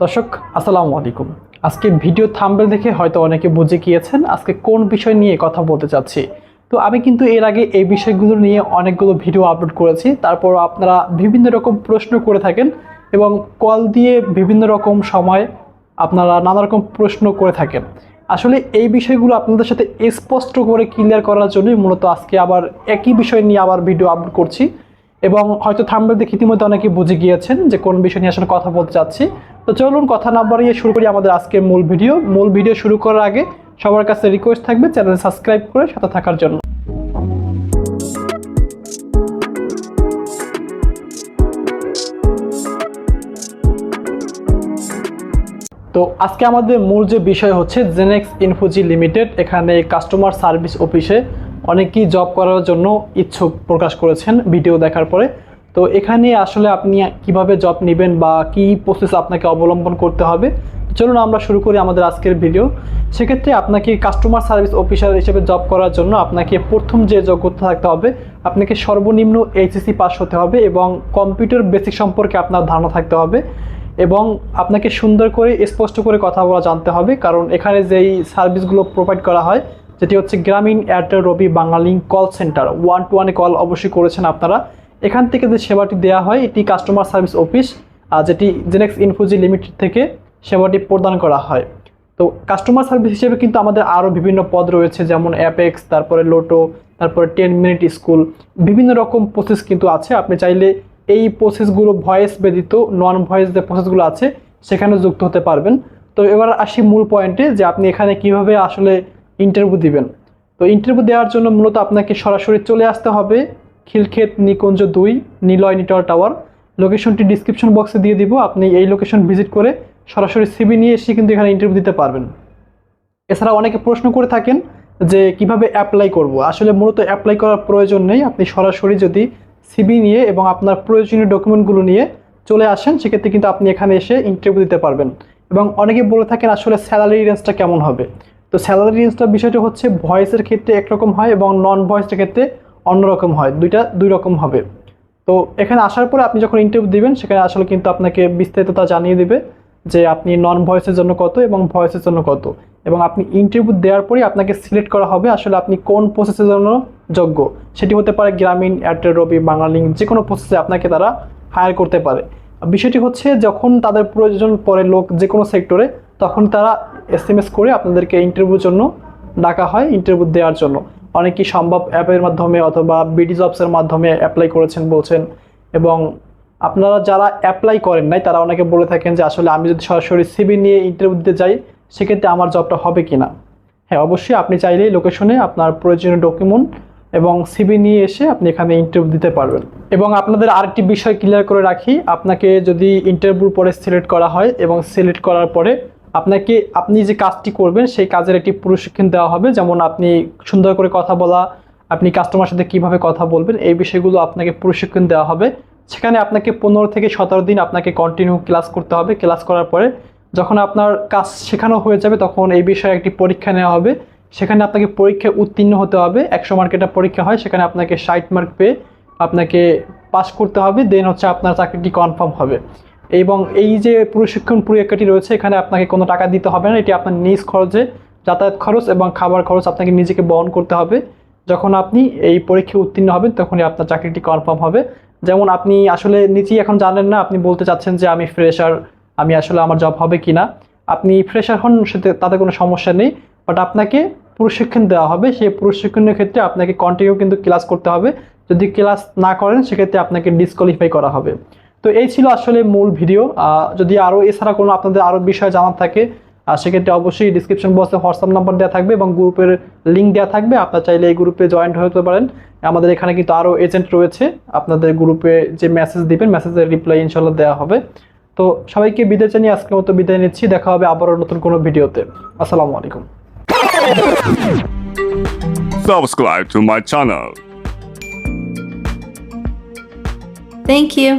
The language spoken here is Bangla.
দর্শক, আসসালামু আলাইকুম। আজকে ভিডিও থাম্বেল দেখে হয়তো অনেকে বুঝে গিয়েছেন আজকে কোন বিষয় নিয়ে কথা বলতে চাচ্ছি। তো আমি কিন্তু এর আগে এই বিষয়গুলো নিয়ে অনেকগুলো ভিডিও আপলোড করেছি তারপর আপনারা বিভিন্ন রকম প্রশ্ন করে থাকেন এবং কল দিয়ে বিভিন্ন রকম সময় আপনারা নানা রকম প্রশ্ন করে থাকেন। আসলে এই বিষয়গুলো আপনাদের সাথে স্পষ্ট করে ক্লিয়ার করার জন্যই মূলত আজকে আবার একই বিষয় নিয়ে আবার ভিডিও আপলোড করছি। এবং হয়তো থাম্বেল দেখে ইতিমধ্যে অনেকে বুঝে গিয়েছেন যে কোন বিষয় নিয়ে আসলে কথা বলতে চাচ্ছি। তো চলুন কথা না বাড়িয়ে শুরু করি আমাদের আজকের মূল ভিডিও। মূল ভিডিও শুরু করার আগে সবার কাছে রিকোয়েস্ট থাকবে চ্যানেল সাবস্ক্রাইব করে সাথে থাকার জন্য। তো আজকে আমাদের মূল যে বিষয় হচ্ছে জেনেক্স ইনফোজি লিমিটেড এখানে কাস্টমার সার্ভিস অফিসে অনেকেই জব করার জন্য ইচ্ছুক প্রকাশ করেছেন ভিডিও দেখার পরে। তো এখানে আসলে আপনি কীভাবে জব নেবেন বা কি প্রসেস আপনাকে অবলম্বন করতে হবে? চলুন আমরা শুরু করি আমাদের আজকের ভিডিও সেক্ষেত্রে আপনাকে কাস্টমার সার্ভিস অফিসার হিসেবে জব করার জন্য আপনাকে প্রথম যে যোগ্যতা থাকতে হবে, আপনাকে সর্বনিম্ন এইচএসসি পাস হতে হবে এবং কম্পিউটার বেসিক সম্পর্কে আপনার ধারণা থাকতে হবে এবং আপনাকে সুন্দর করে স্পষ্ট করে কথা বলা জানতে হবে। কারণ এখানে যেই সার্ভিসগুলো প্রোভাইড করা হয়, যেটি হচ্ছে গ্রামীণ এয়ারটেল রবি বাঙালি কল সেন্টার ওয়ান টু ওয়ানে কল অবশ্যই করেছেন আপনারা। এখান থেকে যে সেবাটি দেওয়া হয়, এটি কাস্টমার সার্ভিস অফিস আর যেটি জেনেক্স ইনফুজি লিমিটেড থেকে সেবাটি প্রদান করা হয়। তো কাস্টমার সার্ভিস হিসেবে কিন্তু আমাদের আরও বিভিন্ন পদ রয়েছে, যেমন অ্যাপেক্স তারপরে লোটো তারপরে টেন মিনিট স্কুল বিভিন্ন রকম প্রসেস কিন্তু আছে। আপনি চাইলে এই প্রসেসগুলো ভয়েস ব্যতীত নন ভয়েস যে প্রসেসগুলো আছে, সেখানে যুক্ত হতে পারবেন। তো এবার আসি মূল পয়েন্টে যে আপনি এখানে কীভাবে আসলে ইন্টারভিউ দিবেন। তো ইন্টারভিউ দেওয়ার জন্য মূলত আপনাকে সরাসরি চলে আসতে হবে। খিলক্ষেত নিকুঞ্জ দুই, নিলয় নিটল টাওয়ার। লোকেশনটি ডিসক্রিপশন বক্সে দিয়ে দিব। আপনি এই লোকেশন ভিজিট করে সরাসরি সিবি নিয়ে এসে কিন্তু এখানে ইন্টারভিউ দিতে পারবেন। এছাড়া অনেকে প্রশ্ন করে থাকেন যে কীভাবে অ্যাপ্লাই করব? আসলে মূলত অ্যাপ্লাই করার প্রয়োজন নেই। আপনি সরাসরি যদি সিবি নিয়ে এবং আপনার প্রয়োজনীয় ডকুমেন্টগুলো নিয়ে চলে আসেন, সেক্ষেত্রে কিন্তু আপনি এখানে এসে ইন্টারভিউ দিতে পারবেন। এবং অনেকে বলে থাকেন, আসলে স্যালারি রেঞ্জটা কেমন হবে? তো স্যালারি রেঞ্জটা বিষয়টা হচ্ছে ভয়েসের ক্ষেত্রে একরকম হয় এবং নন ভয়েসের ক্ষেত্রে অন্যরকম হয়, দুইটা দুই রকম হবে। তো এখানে আসার পরে আপনি যখন ইন্টারভিউ দিবেন, সেখানে আসলে কিন্তু আপনাকে বিস্তারিততা জানিয়ে দিবে যে আপনি নন ভয়েসের জন্য কত এবং ভয়েসের জন্য কত। এবং আপনি ইন্টারভিউ দেওয়ার পরেই আপনাকে সিলেক্ট করা হবে আসলে আপনি কোন প্রসেসের জন্য যোগ্য। সেটি হতে পারে গ্রামীণ এয়ারটেল রবি বাংলালিঙ্ক যে কোনো প্রসেসে আপনাকে তারা হায়ার করতে পারে। বিষয়টি হচ্ছে যখন তাদের প্রয়োজন পড়ে লোক যে কোনো সেক্টরে তখন তারা এস করে আপনাদেরকে ইন্টারভিউর জন্য ডাকা হয় ইন্টারভিউ দেওয়ার জন্য। অনেকেই সম্ভব অ্যাপের মাধ্যমে অথবা বিডি জবসের মাধ্যমে অ্যাপ্লাই করেছেন বলছেন এবং আপনারা যারা অ্যাপ্লাই করেন নাই, তারা অনেকে বলে থাকেন যে আসলে আমি যদি সরাসরি সিবি নিয়ে ইন্টারভিউ দিতে যাই, সেক্ষেত্রে আমার জবটা হবে কি না হ্যাঁ অবশ্যই আপনি চাইলেই লোকেশনে আপনার প্রয়োজনীয় ডকুমেন্ট এবং সিবি নিয়ে এসে আপনি এখানে ইন্টারভিউ দিতে পারবেন। এবং আপনাদের আরেকটি বিষয় ক্লিয়ার করে রাখি, আপনাকে যদি ইন্টারভিউর পরে সিলেক্ট করা হয় এবং সিলেক্ট করার পরে আপনাকে আপনি যে কাজটি করবেন, সেই কাজের একটি প্রশিক্ষণ দেওয়া হবে। যেমন আপনি সুন্দর করে কথা বলা, আপনি কাস্টমার সাথে কীভাবে কথা বলবেন, এই বিষয়গুলো আপনাকে প্রশিক্ষণ দেওয়া হবে। সেখানে আপনাকে পনেরো থেকে সতেরো দিন আপনাকে কন্টিনিউ ক্লাস করতে হবে। ক্লাস করার পরে যখন আপনার কাজ শেখানো হয়ে যাবে, তখন এই বিষয়ে একটি পরীক্ষা নেওয়া হবে। সেখানে আপনাকে পরীক্ষায় উত্তীর্ণ হতে হবে। একশো মার্কেটা পরীক্ষা হয়। সেখানে আপনাকে ষাট মার্ক পেয়ে আপনাকে পাস করতে হবে। দেন হচ্ছে আপনার চাকরিটি কনফার্ম হবে। এবং এই যে প্রশিক্ষণ পরীক্ষাটি রয়েছে, এখানে আপনাকে কোনো টাকা দিতে হবে না। এটি আপনার নিজ খরচে, যাতায়াত খরচ এবং খাবার খরচ আপনাকে নিজেকে বহন করতে হবে। যখন আপনি এই পরীক্ষায় উত্তীর্ণ হবেন, তখনই আপনার চাকরিটি কনফার্ম হবে। যেমন আপনি আসলে নিজেই এখন জানেন না, আপনি বলতে চাচ্ছেন যে, আমি ফ্রেশার আমি আসলে আমার জব হবে কি না আপনি ফ্রেশার হন, সেতে তাতে কোনো সমস্যা নেই। বাট আপনাকে প্রশিক্ষণ দেওয়া হবে। সেই প্রশিক্ষণের ক্ষেত্রে আপনাকে কন্টিনিউ কিন্তু ক্লাস করতে হবে। যদি ক্লাস না করেন, সেক্ষেত্রে আপনাকে ডিসকোয়ালিফাই করা হবে। তো এই ছিল আসলে মূল ভিডিও। যদি আরও এছাড়া কোনো আপনাদের আরও বিষয় জানার থাকে আর সেক্ষেত্রে অবশ্যই ডিসক্রিপশন বক্সে হোয়াটসঅ্যাপ নাম্বার দেওয়া থাকবে এবং গ্রুপের লিঙ্ক দেওয়া থাকবে। আপনার চাইলে এই গ্রুপে জয়েন্ট হতে পারেন। আমাদের এখানে কিন্তু আরও এজেন্ট রয়েছে। আপনাদের গ্রুপে যে মেসেজ দিবেন মেসেজের রিপ্লাই ইনশাল্লাহ দেওয়া হবে। তো সবাইকে বিদায় জানিয়ে আজকের মতো বিদায় নিচ্ছি। দেখা হবে আবারও নতুন কোনো ভিডিওতে। আসসালামু আলাইকুম। Subscribe to my channel. Thank you.